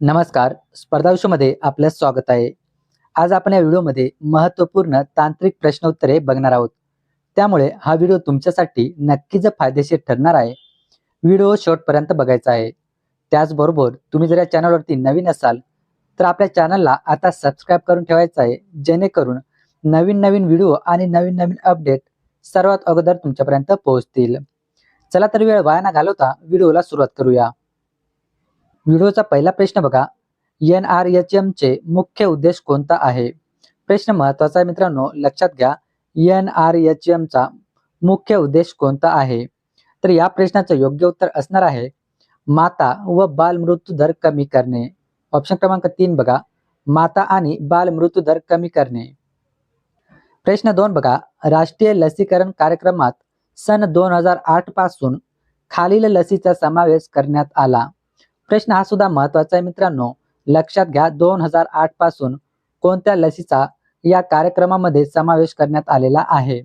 नमस्कार. स्पर्धा विश्वमध्ये आपलं स्वागत आहे. आज आपण या व्हिडिओमध्ये महत्त्वपूर्ण तांत्रिक प्रश्नोत्तरे बघणार आहोत. त्यामुळे हा व्हिडिओ तुमच्यासाठी नक्कीच फायदेशीर ठरणार आहे. व्हिडिओ शेवटपर्यंत बघायचा आहे. त्याचबरोबर तुम्ही जर या चॅनलवरती नवीन असाल तर आपल्या चॅनलला आता सबस्क्राईब करून ठेवायचं आहे जेणेकरून नवीन नवीन व्हिडिओ आणि नवीन नवीन अपडेट सर्वात अगोदर तुमच्यापर्यंत पोहोचतील. चला तर वेळ वाया न घालवता व्हिडिओला सुरुवात करूया. व्हिडिओचा पहिला प्रश्न बघा. एन आर एच एम चे मुख्य उद्देश कोणता आहे? प्रश्न महत्त्वाचा आहे मित्रांनो लक्षात घ्या. एन आर एच एम चा मुख्य उद्देश कोणता आहे? तर या प्रश्नाचं योग्य उत्तर असणार आहे माता व बाल मृत्यू दर कमी करणे. ऑप्शन क्रमांक तीन बघा. माता आणि बाल मृत्यू दर कमी करणे. प्रश्न दोन बघा. राष्ट्रीय लसीकरण कार्यक्रमात सन दोन हजार आठपासून खालील लसीचा समावेश करण्यात आला. प्रश्न हा सुद्धा महत्त्वाचा आहे मित्रांनो. लक्षात घ्या दोन हजार आठपासून कोणत्या लसीचा या कार्यक्रमामध्ये समावेश करण्यात आलेला आहे?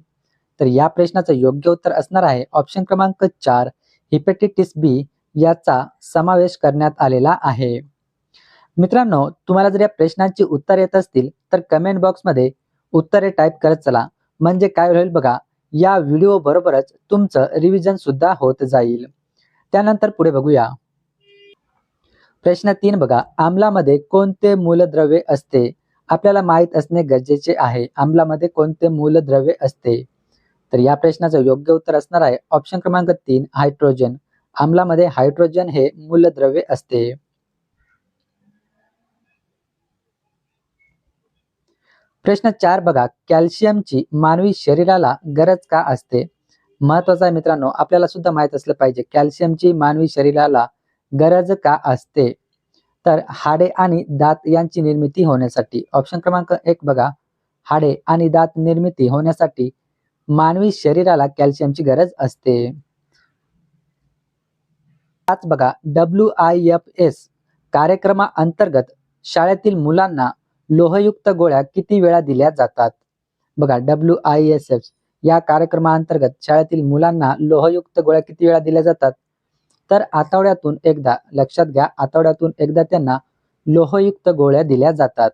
तर या प्रश्नाचं योग्य उत्तर असणार आहे. ऑप्शन क्रमांक चार हिपेटिटिस बी याचा समावेश करण्यात आलेला आहे. मित्रांनो तुम्हाला जर या प्रश्नांची उत्तर येत असतील तर कमेंट बॉक्समध्ये उत्तरे टाईप करत चला. म्हणजे काय होईल बघा या व्हिडिओ बरोबरच तुमचं रिव्हिजन सुद्धा होत जाईल. त्यानंतर पुढे बघूया. प्रश्न तीन बघा. आम्लामध्ये कोणते मूलद्रव्य असते? आपल्याला माहीत असणे गरजेचे आहे. आम्लामध्ये कोणते मूलद्रव्य असते? तर या प्रश्नाचं योग्य उत्तर असणार आहे. ऑप्शन क्रमांक तीन हायड्रोजन आम्लामध्ये हायड्रोजन हे मूलद्रव्य असते. प्रश्न चार बघा. कॅल्शियमची मानवी शरीराला गरज का असते? महत्त्वाचा आहे मित्रांनो आपल्याला सुद्धा माहीत असलं पाहिजे. कॅल्शियमची मानवी शरीराला गरज का असते? तर हाडे आणि दात यांची निर्मिती होण्यासाठी ऑप्शन क्रमांक एक बघा. हाडे आणि दात निर्मिती होण्यासाठी मानवी शरीराला कॅल्शियमची गरज असते. पाच बघा. डब्ल्यू आय एफ एस कार्यक्रमा अंतर्गत शाळेतील मुलांना लोहयुक्त गोळ्या किती वेळा दिल्या जातात? बघा डब्ल्यू आय एस एफ या कार्यक्रमाअंतर्गत शाळेतील मुलांना लोहयुक्त गोळ्या किती वेळा दिल्या जातात? तर आठवड्यातून एकदा लक्षात घ्या आठवड्यातून एकदा त्यांना लोहयुक्त गोळ्या दिल्या जातात.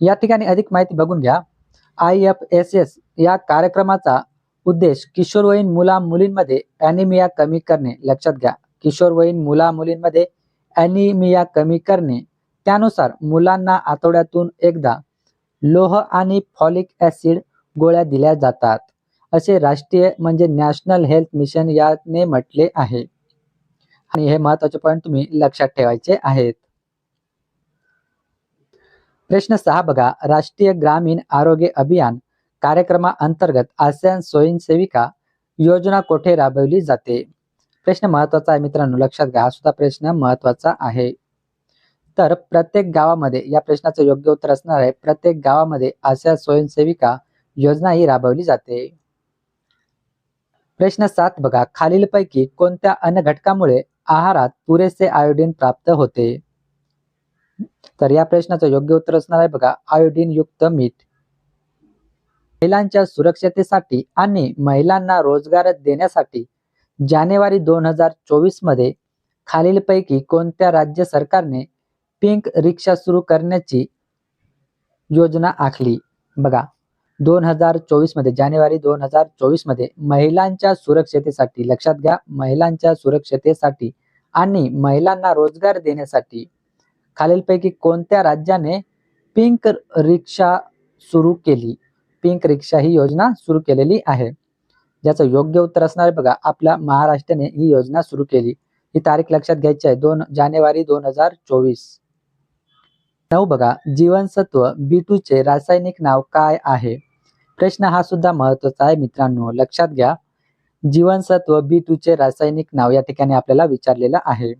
या ठिकाणी अधिक माहिती बघून घ्या. आय एफ एस एस या कार्यक्रमाचा उद्देश किशोरवयीन मुला मुलींमध्ये अॅनिमिया कमी करणे. लक्षात घ्या किशोरवयीन मुला मुलींमध्ये अॅनिमिया कमी करणे. त्यानुसार मुलांना आठवड्यातून एकदा लोह आणि फॉलिक ऍसिड गोळ्या दिल्या जातात. असे राष्ट्रीय म्हणजे नॅशनल हेल्थ मिशन याने म्हटले आहे. आणि हे महत्त्वाचे पॉईंट तुम्ही लक्षात ठेवायचे आहेत. प्रश्न सहा बघा. राष्ट्रीय ग्रामीण आरोग्य अभियान कार्यक्रमाअंतर्गत आसियान स्वयंसेविका योजना कोठे राबवली जाते? प्रश्न महत्त्वाचा आहे मित्रांनो. लक्षात घ्या. हा सुद्धा प्रश्न महत्त्वाचा आहे. तर प्रत्येक गावामध्ये या प्रश्नाचं योग्य उत्तर असणार आहे. प्रत्येक गावामध्ये आशा स्वयंसेविका योजना ही राबवली जाते. प्रश्न सात बघा. खालीलपैकी कोणत्या अन्न घटकामुळे आहारात पुरेसे आयोडीन प्राप्त होते? तर या प्रश्नाचं योग्य उत्तर असणार आहे बघा. आयोडीन युक्त मीठ. महिलांच्या सुरक्षतेसाठी आणि महिलांना रोजगार देण्यासाठी जानेवारी दोन हजार चोवीसमध्ये खालीलपैकी कोणत्या राज्य सरकारने पिंक रिक्षा सुरू करण्याची योजना आखली? बघा. दोन हजार चोवीसमध्ये जानेवारी दोन हजार चोवीसमध्ये महिलांच्या सुरक्षतेसाठी लक्षात घ्या महिलांच्या सुरक्षतेसाठी आणि महिलांना रोजगार देण्यासाठी खालीलपैकी कोणत्या राज्याने पिंक रिक्षा सुरू केली? पिंक रिक्षा ही योजना सुरू केलेली आहे. ज्याचं योग्य उत्तर असणार बघा आपल्या महाराष्ट्राने ही योजना सुरू केली. ही तारीख लक्षात घ्यायची आहे दोन जानेवारी दोन हजार चोवीस. नऊ बघा जीवनसत्व बी टू चे रासायनिक नाव काय आहे? प्रश्न हा सुद्धा महत्त्वाचा आहे मित्रांनो. लक्षात घ्या जीवनसत्व बी टू चे रासायनिक नाव या ठिकाणी आपल्याला विचारलेलं आहे.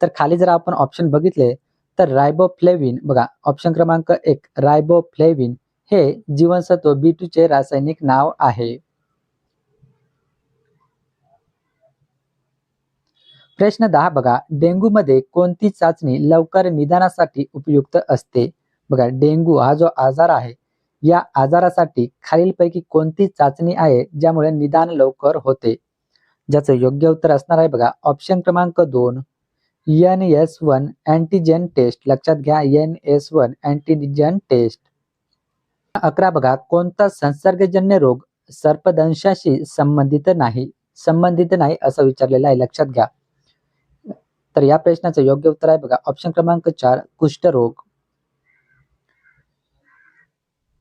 तर खाली जर आपण ऑप्शन बघितले तर रायबोफ्लेविन बघा ऑप्शन क्रमांक एक रायबोफ्लेविन हे जीवनसत्व बी टू चे रासायनिक नाव आहे. प्रश्न दहा बघा डेंग्यू मध्ये कोणती चाचणी लवकर निदानासाठी उपयुक्त असते? बघा डेंग्यू हा जो आजार आहे या आजारासाठी खालीलपैकी कोणती चाचणी आहे ज्यामुळे निदान लवकर होते? ज्याचं योग्य उत्तर असणार आहे बघा. ऑप्शन क्रमांक दोन N S one antigen test. लक्षात घ्या N S one antigen test. अकरा बघा कोणता संसर्गजन्य रोग सर्पदंशाशी संबंधित नाही? संबंधित नाही असं विचारलेलं आहे. लक्षात घ्या. तर या प्रश्नाचं योग्य उत्तर आहे बघा. ऑप्शन क्रमांक चार कुष्ठरोग.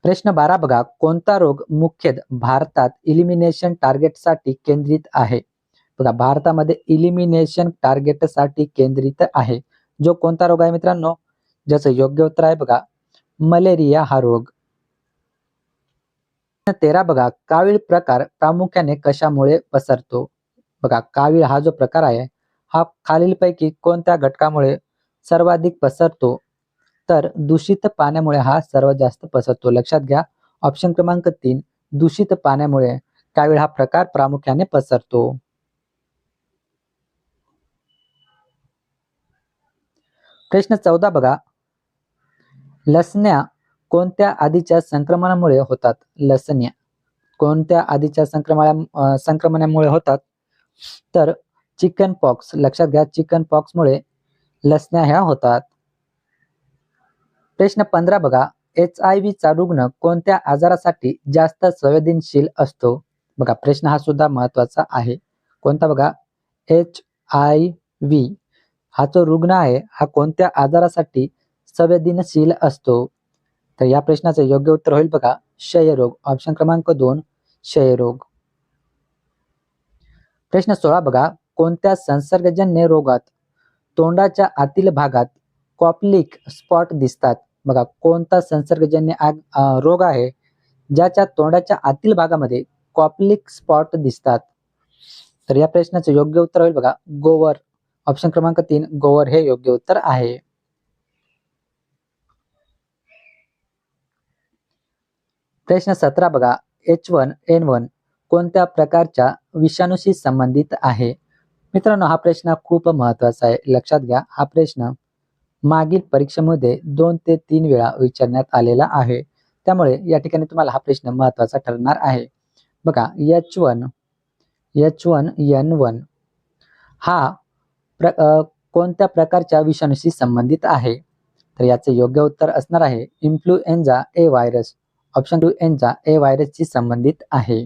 प्रश्न बारा बघा. कोणता रोग मुख्यत भारतात इलिमिनेशन टार्गेटसाठी केंद्रित आहे? बघा भारतामध्ये इलिमिनेशन टार्गेटसाठी केंद्रित आहे. जो कोणता रोग आहे मित्रांनो? ज्याचं योग्य उत्तर आहे बघा. मलेरिया हा रोग. तेरा बघा. कावीळ प्रकार प्रामुख्याने कशामुळे पसरतो? बघा कावीळ हा जो प्रकार आहे हा खालीलपैकी कोणत्या घटकामुळे सर्वाधिक पसरतो? तर दूषित पाण्यामुळे हा सर्वात जास्त पसरतो. लक्षात घ्या ऑप्शन क्रमांक तीन दूषित पाण्यामुळे कावीळ हा प्रकार प्रामुख्याने पसरतो. प्रश्न चौदा बघा. लसण्या कोणत्या आधीच्या संक्रमणामुळे होतात? लसण्या कोणत्या आधीच्या संक्रमणा संक्रमणामुळे होतात? तर चिकन पॉक्स लक्षात घ्या चिकन पॉक्समुळे लसण्या ह्या होतात. प्रश्न पंधरा बघा. एच आय व्हीचा रुग्ण कोणत्या आजारासाठी जास्त संवेदनशील असतो? बघा प्रश्न हा सुद्धा महत्त्वाचा आहे. कोणता बघा? एच आय व्ही हा जो रुग्ण आहे हा कोणत्या आजारासाठी संवेदनशील असतो? तर या प्रश्नाचं योग्य उत्तर होईल बघा. क्षयरोग ऑप्शन क्रमांक दोन क्षयरोग. प्रश्न सोळा बघा. कोणत्या संसर्गजन्य रोगात तोंडाच्या आतील भागात कॉपलिक स्पॉट दिसतात. बघा कोणता संसर्गजन्य आग रोग आहे ज्याच्या तोंडाच्या आतील भागामध्ये कॉपलिक स्पॉट दिसतात. तर या प्रश्नाचं योग्य उत्तर होईल बघा गोवर. ऑप्शन क्रमांक तीन गोवर हे योग्य उत्तर आहे. प्रश्न सतरा बघा एच वन एन वन कोणत्या प्रकारच्या विषाणूशी संबंधित आहे? मित्रांनो हा प्रश्न खूप महत्त्वाचा आहे. लक्षात घ्या हा प्रश्न मागील परीक्षेमध्ये दोन ते तीन वेळा विचारण्यात आलेला आहे. त्यामुळे या ठिकाणी तुम्हाला हा प्रश्न महत्त्वाचा ठरणार आहे. बघा H one H one N one हा प्र कोणत्या प्रकारच्या विषाणूशी संबंधित आहे? तर याचे योग्य उत्तर असणार आहे influenza A virus. Option two एनचा A व्हायरसशी संबंधित आहे.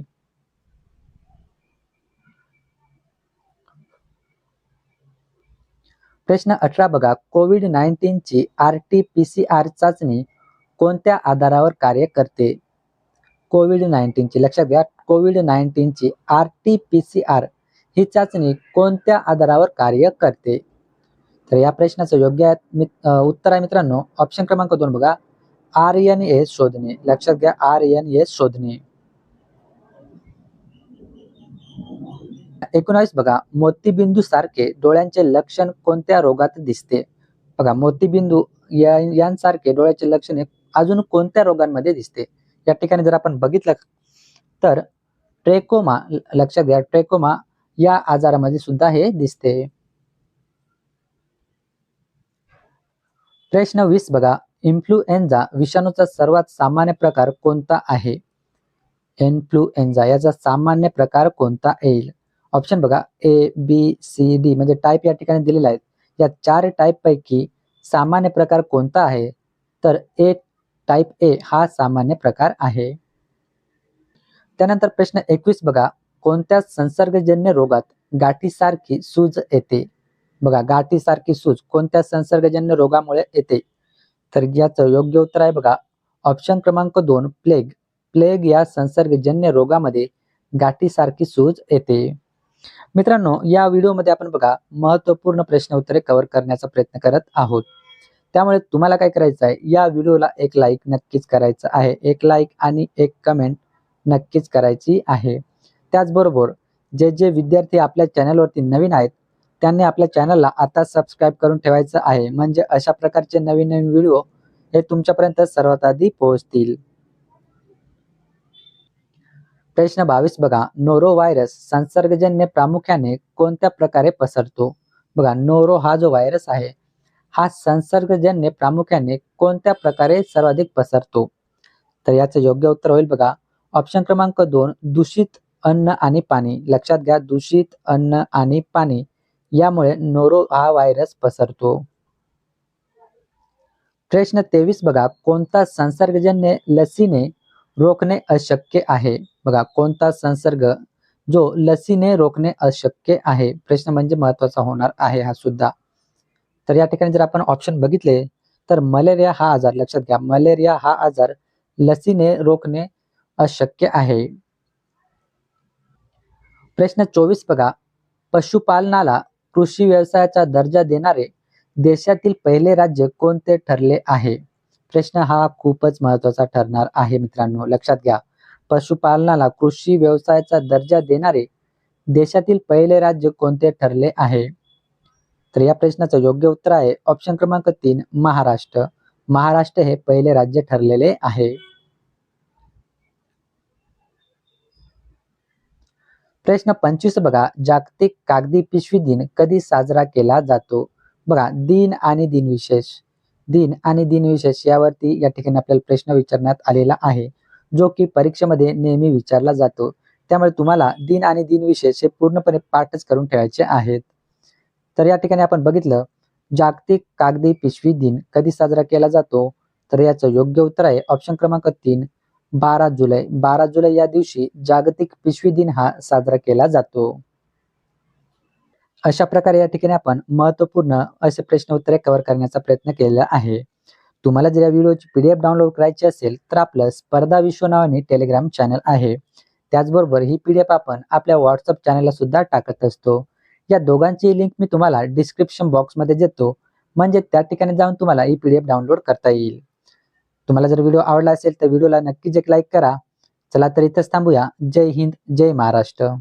प्रश्न अठरा बघा. Covid नाईन्टीनची R T P C R चाचणी कोणत्या आधारावर कार्य करते? कोविड नाईन्टीनची लक्षात घ्या. Covid नाईन्टीनची R T P C R ही चाचणी कोणत्या आधारावर कार्य करते? तर या प्रश्नाचं योग्य उत्तर आहे मित्रांनो. ऑप्शन क्रमांक दोन बघा. आर एन एस शोधणे. लक्षात घ्या. आर एन एस शोधणे. एकोणावीस बघा मोतीबिंदू सारखे डोळ्यांचे लक्षण कोणत्या रोगात दिसते? बघा मोतीबिंदू या यांसारखे डोळ्याचे लक्षणे अजून कोणत्या रोगांमध्ये दिसते? या ठिकाणी जर आपण बघितलं तर ट्रेकोमा लक्षात घ्या ट्रेकोमा या आजारामध्ये सुद्धा हे दिसते. प्रश्न वीस बघा इन्फ्लुएन्झा विषाणूचा सर्वात सामान्य प्रकार कोणता आहे? इन्फ्लुएन्झा याचा सामान्य प्रकार कोणता येईल? ऑप्शन बघा ए बी सी डी म्हणजे टाईप या ठिकाणी दिलेला आहे या चार टाईपपैकी सामान्य प्रकार कोणता आहे? तर ए टाईप ए हा सामान्य प्रकार आहे. त्यानंतर प्रश्न एकवीस बघा कोणत्या संसर्गजन्य रोगात गाठीसारखी सूज येते? बघा गाठीसारखी सूज कोणत्या संसर्गजन्य रोगामुळे येते? तर याचं योग्य उत्तर आहे बघा ऑप्शन क्रमांक दोन प्लेग प्लेग या संसर्गजन्य रोगामध्ये गाठीसारखी सूज येते. मित्रांनो या व्हिडिओमध्ये आपण बघा महत्त्वपूर्ण प्रश्न उत्तरे कव्हर करण्याचा प्रयत्न करत आहोत. त्यामुळे तुम्हाला काय करायचं आहे या व्हिडिओला एक लाईक नक्कीच करायचं आहे. एक लाईक आणि एक कमेंट नक्कीच करायची आहे. त्याचबरोबर जे जे विद्यार्थी आपल्या चॅनलवरती नवीन आहेत त्यांनी आपल्या चॅनलला आता सबस्क्राईब करून ठेवायचं आहे. म्हणजे अशा प्रकारचे नवीन नवीन व्हिडिओ हे तुमच्यापर्यंत सर्वात आधी पोहोचतील. प्रश्न बावीस बघा. नोरो व्हायरस संसर्गजन्य प्रामुख्याने कोणत्या प्रकारे पसरतो? बघा नोरो हा जो व्हायरस आहे हा संसर्गजन्य प्रामुख्याने कोणत्या प्रकारे सर्वाधिक पसरतो? तर याचं योग्य उत्तर होईल बघा. ऑप्शन क्रमांक दोन दूषित अन्न आणि पाणी. लक्षात घ्या दूषित अन्न आणि पाणी यामुळे नोरो हा व्हायरस पसरतो. प्रश्न तेवीस बघा. कोणता संसर्गजन्य लसीने रोखणे अशक्य आहे. बघा कोणता संसर्ग? जो लसीने रोखणे अशक्य आहे. प्रश्न म्हणजे महत्त्वाचा होणार आहे हा सुद्धा. तर या ठिकाणी जर आपण ऑप्शन बघितले तर मलेरिया हा आजार. लक्षात घ्या मलेरिया हा आजार लसीने रोखणे अशक्य आहे. प्रश्न चोवीस बघा. पशुपालनाला कृषी व्यवसायाचा दर्जा देणारे देशातील पहिले राज्य कोणते ठरले आहे? प्रश्न हा खूपच महत्त्वाचा ठरणार आहे मित्रांनो. लक्षात घ्या. पशुपालनाला कृषी व्यवसायाचा दर्जा देणारे देशातील पहिले राज्य कोणते ठरले आहे? तर या प्रश्नाचं योग्य उत्तर आहे ऑप्शन क्रमांक तीन महाराष्ट्र. महाराष्ट्र हे पहिले राज्य ठरलेले आहे. प्रश्न पंचवीस बघा. जागतिक कागदी पिशवी दिन कधी साजरा केला जातो? बघा दिन आणि दिनविशेष. दिन आणि दिनविशेष यावरती या ठिकाणी आपल्याला प्रश्न विचारण्यात आलेला आहे. जो की परीक्षेमध्ये नेहमी विचारला जातो. त्यामुळे तुम्हाला दिन आणि दिनविशेष हे पूर्णपणे पाठच करून ठेवायचे आहेत. तर या ठिकाणी आपण बघितलं जागतिक कागदी पिशवी दिन कधी साजरा केला जातो? तर याचं योग्य उत्तर आहे ऑप्शन क्रमांक तीन बारा जुलै. बारा जुलै या दिवशी जागतिक पिशवी दिन हा साजरा केला जातो. अशा प्रकारे या ठिकाणी आपण महत्त्वपूर्ण असे प्रश्न उत्तरे कव्हर करण्याचा प्रयत्न केलेला आहे. तुम्हाला जर या व्हिडिओची एफ डाउनलोड करायची असेल तर आपलं स्पर्धा विश्व नावाने टेलिग्राम चॅनल आहे. त्याचबरोबर ही पीडीएफ आपण आपल्या व्हॉट्सअप चॅनलला सुद्धा टाकत असतो. या दोघांची लिंक मी तुम्हाला डिस्क्रिप्शन बॉक्समध्ये देतो. म्हणजे त्या ठिकाणी जाऊन तुम्हाला ही एफ डाउनलोड करता येईल. तुम्हाला जर व्हिडिओ आवडला असेल तर व्हिडिओला नक्कीच एक लाईक करा. चला तर इथंच थांबूया. जय हिंद जय महाराष्ट्र.